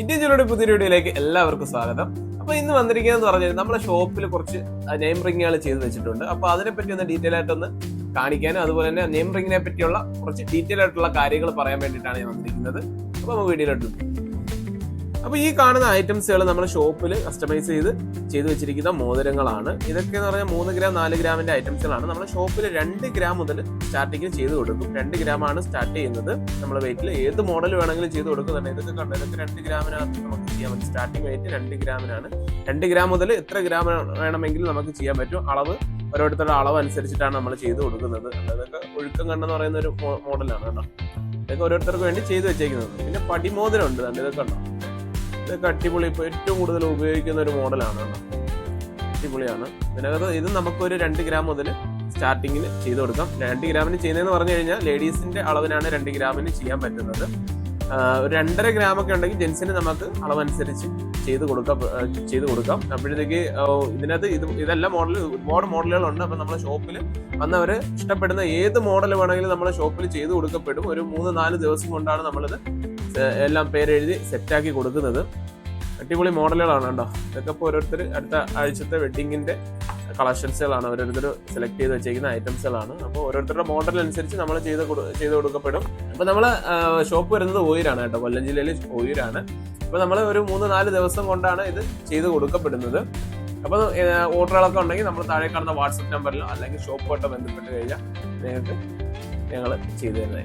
Indian ജോലിയുടെ പുതിയ വീഡിയോയിലേക്ക് എല്ലാവർക്കും സ്വാഗതം. അപ്പൊ ഇന്ന് വന്നിരിക്കുന്നത് പറഞ്ഞാൽ നമ്മുടെ ഷോപ്പിൽ കുറച്ച് നെയിം റിങ്ങുകൾ ചെയ്തു വെച്ചിട്ടുണ്ട്. അപ്പൊ അതിനെപ്പറ്റി ഒന്ന് ഡീറ്റെയിൽ ആയിട്ടൊന്ന് കാണിക്കാനും അതുപോലെ തന്നെ നെയിം റിങ്ങിനെ പറ്റിയുള്ള കുറച്ച് ഡീറ്റെയിൽ ആയിട്ടുള്ള കാര്യങ്ങൾ പറയാൻ വേണ്ടിയിട്ടാണ് ഞാൻ വന്നിരിക്കുന്നത്. അപ്പൊ നമുക്ക് വീഡിയോയിലോട്ട് പോകാം. അപ്പൊ ഈ കാണുന്ന ഐറ്റംസുകൾ നമ്മൾ ഷോപ്പിൽ കസ്റ്റമൈസ് ചെയ്ത് ചെയ്തു വെച്ചിരിക്കുന്ന മോതിരങ്ങളാണ്. ഇതൊക്കെ എന്ന് പറഞ്ഞാൽ മൂന്ന് ഗ്രാം നാല് ഗ്രാമിന്റെ ഐറ്റംസുകളാണ് നമ്മൾ ഷോപ്പിൽ രണ്ട് ഗ്രാം മുതൽ സ്റ്റാർട്ടിങ്ങിൽ ചെയ്ത് കൊടുക്കും. രണ്ട് ഗ്രാം ആണ് സ്റ്റാർട്ട് ചെയ്യുന്നത്. നമ്മൾ വെയിറ്റിൽ ഏത് മോഡൽ വേണമെങ്കിലും ചെയ്ത് കൊടുക്കുന്നുണ്ട്. ഇതൊക്കെ കണ്ടോ? ഇതൊക്കെ രണ്ട് ഗ്രാമിനകത്ത് നമുക്ക് ചെയ്യാൻ പറ്റും. സ്റ്റാർട്ടിങ് വെയിറ്റ് രണ്ട് ഗ്രാമിനാണ് രണ്ട് ഗ്രാം മുതൽ എത്ര ഗ്രാം വേണമെങ്കിലും നമുക്ക് ചെയ്യാൻ പറ്റും. അളവ് ഓരോരുത്തരുടെ അളവ് അനുസരിച്ചിട്ടാണ് നമ്മൾ ചെയ്ത് കൊടുക്കുന്നത്. ഇതൊക്കെ ഒഴുക്കം കണ്ടെന്ന് പറയുന്ന ഒരു മോഡലാണ് കേട്ടോ. ഇതൊക്കെ ഓരോരുത്തർക്ക് വേണ്ടി ചെയ്ത് വെച്ചേക്കുന്നത്. പിന്നെ പടിമോതിരം ഉണ്ട്. ഇതൊക്കെ ഉണ്ടോ ഇതൊക്കെ അടിപൊളി. ഇപ്പോൾ ഏറ്റവും കൂടുതൽ ഉപയോഗിക്കുന്ന ഒരു മോഡലാണ് അടിപൊളിയാണ്. ഇതിനകത്ത് ഇത് നമുക്കൊരു രണ്ട് ഗ്രാം മുതൽ സ്റ്റാർട്ടിങ്ങിന് ചെയ്ത് കൊടുക്കാം. രണ്ട് ഗ്രാമിന് ചെയ്യുന്നതെന്ന് പറഞ്ഞു കഴിഞ്ഞാൽ ലേഡീസിന്റെ അളവിനാണ് രണ്ട് ഗ്രാമിന് ചെയ്യാൻ പറ്റുന്നത്. ഒരു രണ്ടര ഗ്രാം ഒക്കെ ഉണ്ടെങ്കിൽ ജെൻസിന് നമുക്ക് അളവനുസരിച്ച് ചെയ്ത് കൊടുക്കാം ചെയ്ത് കൊടുക്കാം. അപ്പോഴത്തേക്ക് ഇതിനകത്ത് ഇത് ഇതെല്ലാം മോഡൽ ഒരുപാട് മോഡലുകളുണ്ട്. അപ്പം നമ്മുടെ ഷോപ്പിൽ വന്നവർ ഇഷ്ടപ്പെടുന്ന ഏത് മോഡൽ വേണമെങ്കിലും നമ്മുടെ ഷോപ്പിൽ ചെയ്ത് കൊടുക്കപ്പെടും. ഒരു മൂന്ന് നാല് ദിവസം കൊണ്ടാണ് നമ്മളിത് എല്ലാം പേരെഴുതി സെറ്റാക്കി കൊടുക്കുന്നത്. അടിപൊളി മോഡലുകളാണ് കേട്ടോ. ഇതൊക്കെ ഇപ്പോൾ ഓരോരുത്തർ അടുത്ത ആഴ്ചത്തെ വെഡിങ്ങിന്റെ കളക്ഷൻസുകളാണ്. ഓരോരുത്തർ സെലക്ട് ചെയ്ത് വെച്ചേക്കുന്ന ഐറ്റംസുകളാണ് അപ്പോൾ ഓരോരുത്തരുടെ മോഡൽ അനുസരിച്ച് നമ്മൾ ചെയ്ത് ചെയ്ത് കൊടുക്കപ്പെടും. അപ്പോൾ നമ്മൾ ഷോപ്പ് വരുന്നത് ഓയിലാണ് കേട്ടോ. കൊല്ലം ജില്ലയിൽ ഓയിലാണ്. അപ്പോൾ നമ്മൾ ഒരു മൂന്ന് നാല് ദിവസം കൊണ്ടാണ് ഇത് ചെയ്ത് കൊടുക്കപ്പെടുന്നത്. അപ്പോൾ ഓർഡറുകളൊക്കെ ഉണ്ടെങ്കിൽ നമ്മൾ താഴെ കാണുന്ന വാട്സപ്പ് നമ്പറിലോ അല്ലെങ്കിൽ ഷോപ്പുമായിട്ട് ബന്ധപ്പെട്ട് കഴിഞ്ഞാൽ നിങ്ങൾക്ക് ഞങ്ങൾ ചെയ്തു തരുന്നതായിരിക്കും.